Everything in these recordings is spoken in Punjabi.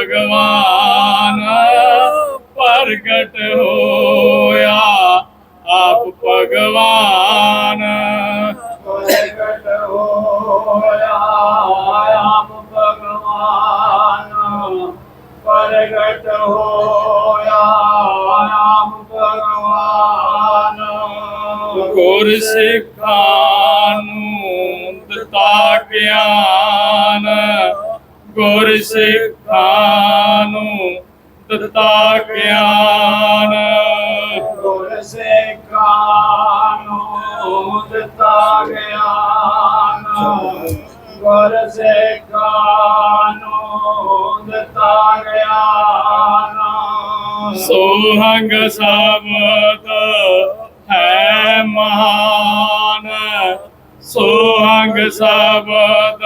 ਭਗਵਾਨ ਪ੍ਰਗਟ ਹੋਇਆ ਆਪ ਭਗਵਾਨ। ਪ੍ਰਗਟ ਹੋਇਆ ਆਪ ਭਗਵਾਨ। ਪ੍ਰਗਟ ਹੋਇਆ ਆਪ ਭਗਵਾਨ। ਗੁਰ ਸਿੱਖਾਂ ਨੂੰ ਦਿੱਤਾ ਗਿਆਨ। ਗੁਰ ਸਿੱਖਾਂ ਨੂੰ ਦਿੱਤਾ ਗਿਆਨ। ਗੁਰ ਸਿੱਖਾਂ ਨੂੰ ਦਿੱਤਾ ਗਿਆਨ। ਗੁਰ ਸਿੱਖਾਂ ਨੂੰ ਦਿੱਤਾ ਗਿਆਨ। ਸੋਹੰਗ ਸਬਦ ਹੈ ਮਹਾਨ। ਸੋਹੰਗ ਸ਼ਬਦ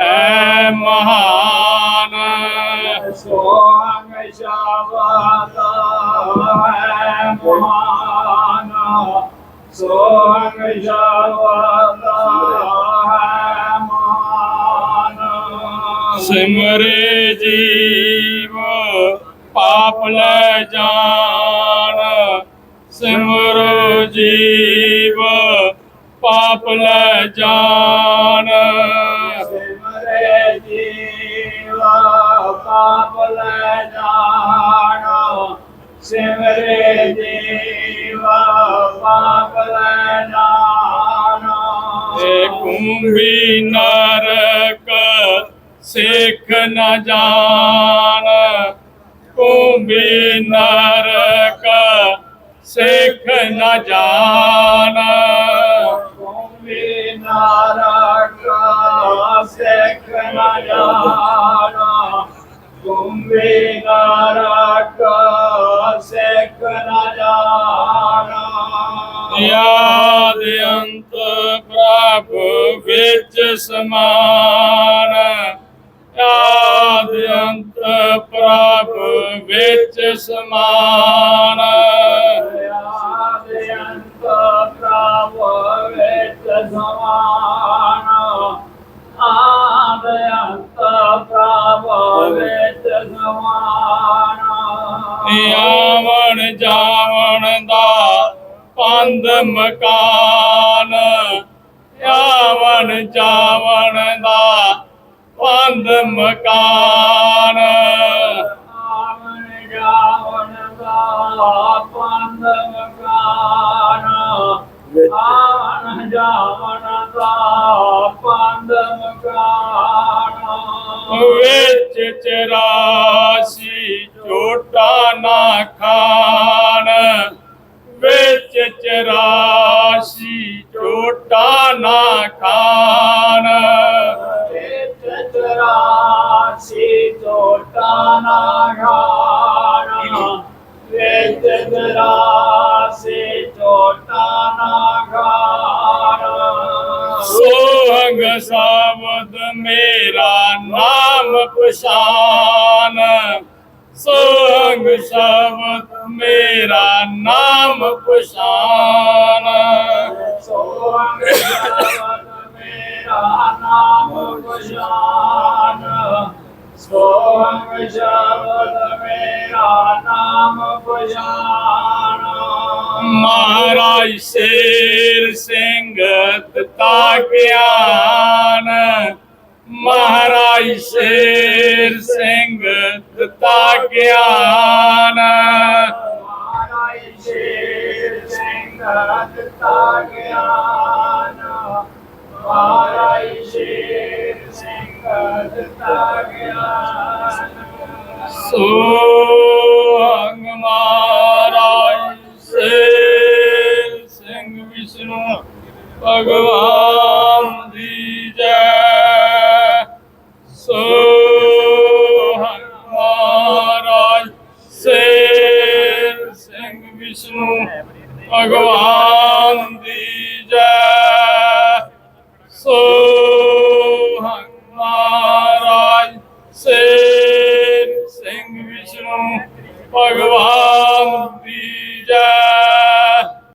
ਹੈ ਮਹਾਨ। ਸੋਹੰਗ ਸ਼ਬਦ ਹੈ ਮਹਾਨ ਸੋਹੰਗ ਸ਼ਬਦ ਹੈ ਮਹਾਨ ਸਿਮਰੇ ਜੀਵ, ਪਾਪ ਲੈ ਜਾਣ। ਸਿਮਰੋ ਜੀਵ, ਪਾਪ ਲੈ ਜਾਣ। ਪਾਪ ਲੈ ਜਾਣ। ਸਿਮਰੇ ਜੀਵ ਪਾਪ ਲੈ ਜਾਣ। ਏ ਕੁੰਭੀ ਨਰਕ ਸਿੱਖ ਨ ਜਾਣ। ਕੁੰਭੀ ਨਰਕ ਸਿੱਖ ਨ ਜਾਣ। ਕੁੰਭੀ ਨਾਰਕ ਸਿੱਖ ਨ ਜਾਣਾ। ਕੁੰਭੀ ਨਾਰਕ ਸਿੱਖ ਨ ਜਾਣਾ ਯਾਦ ਅੰਤ ਪ੍ਰਭ ਵਿੱਚ ਸਮਾਨ ਯਾਦ ਅੰਤ ਪ੍ਰਭ ਵਿੱਚ ਸਮਾਨ ਯਾਦ ਅੰਤ ਪ੍ਰਭ ਵਿੱਚ ਸਮਾਨ ਆਦ ਅੰਤ ਪ੍ਰਭ ਵਿੱਚ ਆਵਣ ਜਾਵਣ ਦਾ ਪੰਧ ਮਕਾਨ। ਆਵਣ ਜਾਵਣ ਦਾ ਪੰਧ ਮਕਾਨ। ਆਵਣ ਜਾਵਣ ਦਾ ਪੰਧ ਮਕਾਨ। ਆਵਣ ਜਾਵਣ ਦਾ ਪੰਧ ਮਕਾਨ। ਵਿੱਚ ਚਰਾਸੀ ਝੋਟਾ ਨਾ ਖਾਨ ਵਿੱਚ ਚਰਾਸੀ ਝੋਟਾ ਨਾ ਖਾਨ ਵਿੱਚ ਚਰਾਸੀ ਝੋਟਾ ਨਾ ਖਾਣਾ ਵਿੱਚ ਚਰਾਸੀ ਝੋਟਾ ਨਾ ਖਾਣਾ। ਸੋਹੰਗ ਸਾਵਦ ਮੇਰਾ ਨਾਮ ਪਛਾਨ ਸੋਹੰਗ ਸਾਵਦ ਮੇਰਾ ਨਾਮ ਪਛਾਨ ਸੋਹੰਗ ਸ਼ਬਦ ਮੇਰਾ ਨਾਮ ਪਛਾਨ ਸੋਹੰਗ ਸ਼ਬਦ ਮੇਰਾ ਨਾਮ ਪਛਾਨ ਮਹਾਰਾਜ ਸ਼ੇਰ ਸਿੰਘ ਦਿੱਤਾ ਗਿਆਨ ਮਹਾਰਾਜ ਸ਼ੇਰ ਸਿੰਘ ਦਿੱਤਾ ਗਿਆਨ ਮਹਾਰਾਜ ਸ਼ੇਰ ਸਿੰਘ ਦਿੱਤਾ ਗਿਆਨ ਮਹਾਰਾਜ ਸ਼ੇਰ ਸਿੰਘ ਦਿੱਤਾ ਗਿਆਨ ਸੋ ਅੰਗ ਮਹਾਰਾਜ ਸ਼ੇਰ ਸਿੰਘ ਵਿਸ਼ਨੂੰ ਭਗਵਾਨ ਵਿਸ਼ਨੂੰ ਭਗਵਾਨ ਦੀ ਜੈ। ਸੋ ਮਹਾਰਾਜ ਸੇ ਸਿੰਘ ਵਿਸ਼ਨੂੰ ਭਗਵਾਨ